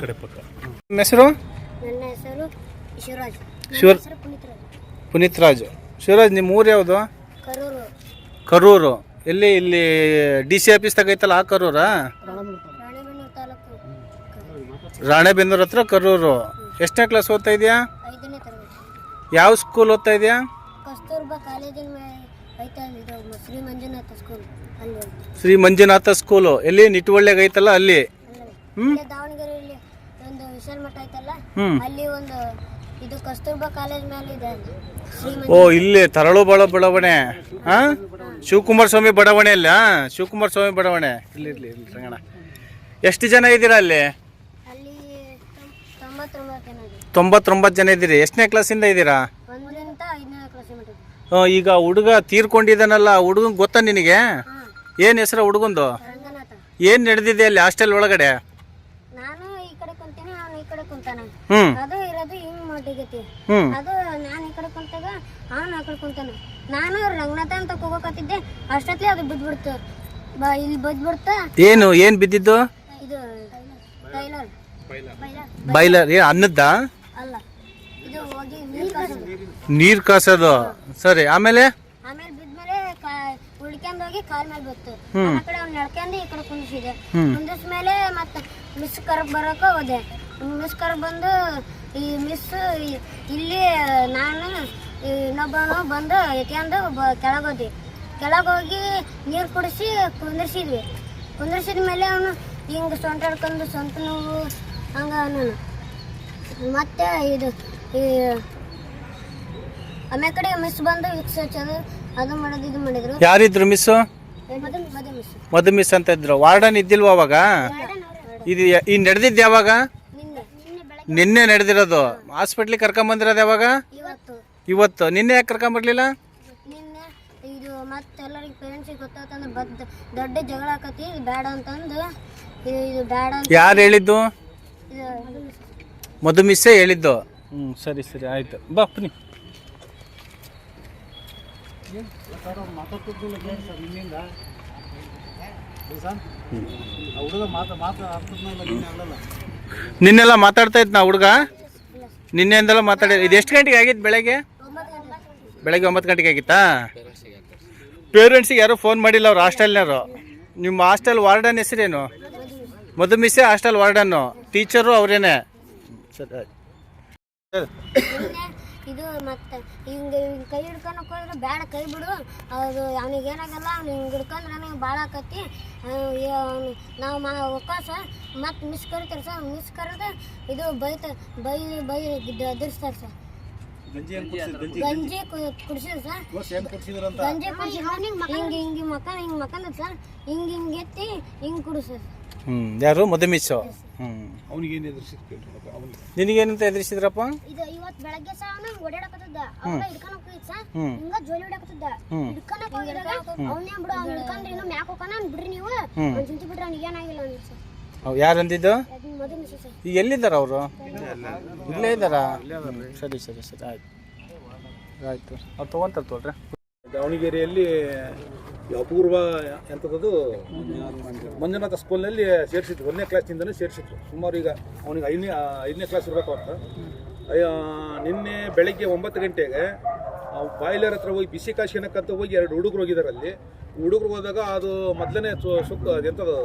ಕಡೆ ಪಕ್ಕ. ನಿಮ್ಮ ಹೆಸರು? ನನ್ನ ಹೆಸರು ಶಿವರಾಜ್. ಪುನೀತ್ ರಾಜು. ಶಿವರಾಜ್ ನಿಮ್ಮ ಊರು ಯಾವುದು? ಕರೂರು. ಕರೂರು. ಎಲ್ಲಿ ಇಲ್ಲಿ ಡಿ ಸಿ ಆಫೀಸ್ ತಗೈತಲ್ಲ ಆ ಕರೂರಾ? ರಾಣೆಬೆನ್ನೂರು ತಾಲೂಕು. ರಾಣೆಬೆನ್ನೂರು ಹತ್ರ ಕರೂರು. ಎಷ್ಟನೇ ಕ್ಲಾಸ್ ಓದ್ತಾ ಇದೆಯಾ? ಐದನೇ ತರಗತಿ. ಯಾವ ಸ್ಕೂಲ್ ಓದ್ತಾ ಇದೆಯಾ? ಕಸ್ತೂರ್ಬಾ ಕಾಲೇಜಿನ ಶ್ರೀ ಮಂಜುನಾಥ ಸ್ಕೂಲ್ ಅಲ್ಲಿ ಶ್ರೀ ಮಂಜುನಾಥ ಸ್ಕೂಲು ಎಲ್ಲಿ? ನಿಟ್ಟುವಳ್ಳಿ ಐತಲ್ಲ ಅಲ್ಲಿ? ಅಲ್ಲೇ. ಹ್ಮ್? ಇಲ್ಲೇ ದಾವಣಗೆರೆಯಲ್ಲಿ ಒಂದು ವಿಶಾಲ್ ಮಠ ಐತಲ್ಲ? ಹ್ಮ್. ಅಲ್ಲಿ ಒಂದು ಇದು ಕಸ್ತೂರ್ಬಾ ಕಾಲೇಜ್ ಮೇಲೆ ಇದೆ. ಶ್ರೀ ಓ ಇಲ್ಲಿ ತರಳು ಬಳ ಬಡಾವಣೆ. ಹಾ? ಶಿವಕುಮಾರ ಸ್ವಾಮಿ ಬಡಾವಣೆ ಅಲ್ಲ? ಶಿವಕುಮಾರ ಸ್ವಾಮಿ ಬಡಾವಣೆ. ಇಲ್ಲಿ ಇರ್ಲಿ ಇರ್ಲಿ ರಂಗಣ್ಣ. ಎಷ್ಟು ಜನ ಇದ್ದೀರಾ ಅಲ್ಲಿ? ಅಲ್ಲಿ ತೊಂಬತ್ತೊಂಬತ್ತು ಜನ ಇದೆ ತೊಂಬತ್ತೊಂಬತ್ತು ಜನ ಇದ್ದೀರಿ. ಎಷ್ಟನೇ ಕ್ಲಾಸಿಂದ ಇದ್ದೀರಾ ಒಂದರಿಂದ ಐದನೇ ಕ್ಲಾಸ್ ಮಟ್ಟ ಇದೆ ಆ, ಈಗ ಹುಡುಗ ತೀರ್ಕೊಂಡಿದ್ದಾನಲ್ಲ ಹುಡುಗನ್ ಗೊತ್ತಾ ನಿನಗೆ? ಏನು ಹೆಸರು ಹುಡುಗಂದು? ರಂಗನಾಥ. ಏನು ನಡೆದಿದೆ ಅಲ್ಲಿ ಹಾಸ್ಟೆಲ್ ಒಳಗಡೆ? ನಾನು ಈ ಕಡೆ ಕುಂತೀನಿ ಅವನು ಈ ಕಡೆ ಕುಂತಾನ. ಹ್ಞೂ ಅದು ಇರೋದು ಹಿಂಗ್ ಮಾಡಿಗತಿ ಹ್ಞೂ ಅದು ನಾನು ಈ ಕಡೆ ಕುಂತಾಗ ಅವನು ಆ ಕಡೆ ಕುಂತಾನ. ನಾನು ರಂಗನಾಥ ಅಂತ ಹೋಗಕತ್ತಿದ್ದೆ ಅಷ್ಟೊತ್ತಿ ಅದು ಬಿದ್ಬಿಡ್ತು. ಬಾ ಇಲ್ಲಿ ಬಿದ್ಬಿಡ್ತ ಏನು ಏನು ಬಿದ್ದಿದ್ದು? ಇದು ಟೈಲರ್. ಬೈಲರ್. ಏನು ಅನ್ನದ್ದ ಅಲ್ಲ ಇದು ಹೋಗಿ ನೀರ್ ಕಾಸೋದು. ನೀರು ಕಾಸೋದು. ಸರಿ ಆಮೇಲೆ? ಆಮೇಲೆ ಬಿದ್ಮೇಲೆ ಉಳ್ಕೊಂಡ್ ಹೋಗಿ ಕಾಲ್ ಮೇಲೆ ಬಿತ್ತು. ಆ ಕಡೆ ಅವ್ನು ನಡ್ಕೊಂಡು ಈ ಕಡೆ ಕುಂದಿಸಿದೆ. ಕುಂದಿಸ್ಮೇಲೆ ಮತ್ತೆ ಮಿಸ್ ಕರ್ಗ್ ಬರಕ ಹೋದೆ. ಮಿಸ್ ಕರ್ಗ್ ಬಂದು ಈ ಮಿಸ್ ಇಲ್ಲಿ ನಾನು ಇನ್ನೊಬ್ಬನು ಬಂದು ಎತ್ಕೊಂಡು ಕೆಳಗೋದಿ ಕೆಳಗೋಗಿ ನೀರು ಕುಡಿಸಿ ಕುಂದಿರ್ಸಿದ್ವಿ. ಕುಂದಿರ್ಸಿದ ಮೇಲೆ ಅವನು ಹಿಂಗೆ ಸೊಂಟ ಹಿಡ್ಕೊಂಡು ಸೊಂಟ ನೋವು ಹಂಗ ಮತ್ತೆ ಇದು ಈ ಆಮೇಲೆ ಕಡೆ ಮಿಸ್ ಬಂದು ವಿಕ್ಸ್ ಹಚ್ಚೋದು ಅದು ಮಾಡೋದು ಇದು ಮಾಡಿದ್ರು. ಯಾರಿದ್ರು miss? Madhu Madhu miss Madhu miss ಅಂತ ಇದ್ರು. ವಾರ್ಡನ್ ಇದ್ದಿಲ್ವಾ ಅವಾಗ? ಇದು ಯ- ಈ ನಡೆದಿದ್ದು ಯಾವಾಗ ನಿನ್ನೆ. ನಿನ್ನೆ ಬೆಳಗ್ಗೆ. ನಿನ್ನೆ ನಡೆದಿರೋದು. ಹಾಸ್ಪಿಟ್ಲಿಗೆ ಕರ್ಕೊಂಬಂದಿರೋದು ಯಾವಾಗ? ಇವತ್ತು. ಇವತ್ತು. ನಿನ್ನೆ ಯಾಕೆ ಕರ್ಕೊಂಬರ್ಲಿಲ್ಲ? ನಿನ್ನೆ ಇದು ಮತ್ತೆ ಎಲ್ಲರಿಗೆ ಪೇರೆಂಟ್ಸಿಗೆ ಗೊತ್ತಾತಂದ್ರೆ ಬದ್ ದೊಡ್ಡ ಜಗಳ ಆಕತಿ. ಇದು ಬೇಡ ಅಂತಂದು ಇದು ಇದು ಬೇಡ ಅಂತ ಯಾರು ಹೇಳಿದ್ದು? ಮದು ಮಧು ಮಿಸ್ಸೇ ಹೇಳಿದ್ದು. ಹ್ಞೂ ಸರಿ ಸರಿ. ಆಯಿತು. ಬಾ ಬನ್ನಿ. ನಿನ್ನೆಲ್ಲ ಮಾತಾಡ್ತಾ ಇದ್ನಾ ಹುಡುಗ? ನಿನ್ನೆಯಿಂದೆಲ್ಲ ಮಾತಾಡಿ ಇದು ಎಷ್ಟು ಗಂಟೆಗೆ ಆಗಿತ್ತು ಬೆಳಗ್ಗೆ? ಬೆಳಗ್ಗೆ ಒಂಬತ್ತು ಗಂಟೆಗೆ ಆಗಿತ್ತಾ? ಪೇರೆಂಟ್ಸಿಗೆ ಯಾರೂ ಫೋನ್ ಮಾಡಿಲ್ಲ ಅವ್ರು ಹಾಸ್ಟೆಲ್ನವರು. ನಿಮ್ಮ ಹಾಸ್ಟೆಲ್ ವಾರ್ಡನ್ ಹೆಸರೇನು? ಮಧು ಮಿಸ್ಸೆ ಹಾಸ್ಟೆಲ್ ವಾರ್ಡನ್ನು. ಟೀಚರು ಅವರೇನೆ. ಸರಿ ಇದು ಮತ್ತೆ ಹಿಂಗೆ ಕೈ ಹಿಡ್ಕೊಂಡು ಹೋದ್ರೆ ಬೇಡ ಕೈ ಬಿಡು. ಅದು ಅವನಿಗೆ ಏನಾಗಲ್ಲ, ಅವ್ನು ಹಿಂಗೆ ಹಿಡ್ಕೊಂಡ್ರೆ ನನಗೆ ಭಾಳ ಆಕತಿ. ನಾವು ಮಾ ಒಕ್ಕಾಸ ಮತ್ತೆ ಮಿಸ್ ಕರಿತಾರೆ ಸರ್ ಮಿಸ್ ಕರೆದು ಇದು ಬೈತ, ಬೈ ಬೈ ಎದುರಿಸ್ತಾರೆ ಸರ್ ಗಂಜಿ ಕುಡಿಸಿದ್ರು ಸರ್? ಕೊಡ್ಸಿದ್ರಂತ? ಗಂಜಿ ಕುಡಿಸಿ ಹಿಂಗೆ ಹಿಂಗೆ ಮಕ್ಕಳ ಹಿಂಗೆ ಮಕ್ಕಂದ ಸರ್. ಹಿಂಗೆ ಹಿಂಗೆ ಎತ್ತಿ ಹಿಂಗೆ ಹ್ಞೂ ಯಾರು? ಮಧು ಮಿಸ್ಸು ಹ್ಞೂ ಅವ್ನಿಗೆ ಏನು ಎದುರಿಸಿದ್ರು ಅವನಿಗೆ? ನಿನಗೇನಂತ ಎದುರಿಸಿದ್ರಪ್ಪ? ಇದು ಇವತ್ತು ಬೆಳಗ್ಗೆ ಸಹ ಅವ್ನ ಓಡಾಡಕತ್ತಿದ್ದ. ಅವಾಗ ಹಿಡ್ಕೊಳಕ್ ಹೋಗಿದ್ ಸರ್. ಹ್ಮ್. ಹಿಂಗ ಜೋಲಿ ಹೊಡ್ಯಾಕತ್ತಿದ್ದ. ಹ್ಮ್. ಹೋಗಿದಾಗ ಅವ್ನೇ ಬಿಡು ಅವ್ನ ಹಿಡ್ಕೊಂಡ್ರೆ ಇನ್ನು ಮ್ಯಾಕ್ ಹೋಗೋಣ ಅವ್ನ್ ಬಿಡ್ರಿ ನೀವು. ಹ್ಮ್. ಅವ್ನ್ ಚಿಂತೆ ಬಿಡ್ರಿ ಅವ್ನಿಗೆ ಏನಾಗಿಲ್ಲ ಅವ್ನಿಗೆ ಸರ್ ಅವ್ ಯಾರು ಅಂದಿದ್ದು ಈಗ ಎಲ್ಲಿದ್ದಾರೆ ಅವರು? ಇಲ್ಲೇ ಇದ್ದಾರಾ? ಸರಿ ಸರಿ ಸರಿ ಆಯ್ತು. ಆಯ್ತು. ಅವ್ರು ತೊಗೊಂತಾರೆ ತೋಳ್ರಿ ದಾವಣಗೆರೆಯಲ್ಲಿ ಅಪೂರ್ವ ಎಂಥದ್ದು ಮಂಜುನಾಥ ಸ್ಕೂಲ್ನಲ್ಲಿ ಸೇರಿಸಿದ್ರು. ಒಂದನೇ ಕ್ಲಾಸಿಂದಲೇ ಸೇರಿಸಿದ್ರು. ಸುಮಾರು ಈಗ ಅವನಿಗೆ ಐದನೇ ಐದನೇ ಕ್ಲಾಸ್ ಇರಬೇಕು ಅಂತ ಅಯ್ಯ, ನಿನ್ನೆ ಬೆಳಗ್ಗೆ ಒಂಬತ್ತು ಗಂಟೆಗೆ ಬಾಯ್ಲರ್ ಹತ್ರ ಹೋಗಿ ಬಿಸಿ ಕಾಶಿನಕ್ಕಂತ ಹೋಗಿ ಎರಡು ಹುಡುಗರು ಹೋಗಿದ್ದಾರೆ ಅಲ್ಲಿ ಹುಡುಗರು ಹೋದಾಗ ಅದು ಮೊದಲನೇ ಸುಕ್ಕ ಅದೆಂಥದ್ದು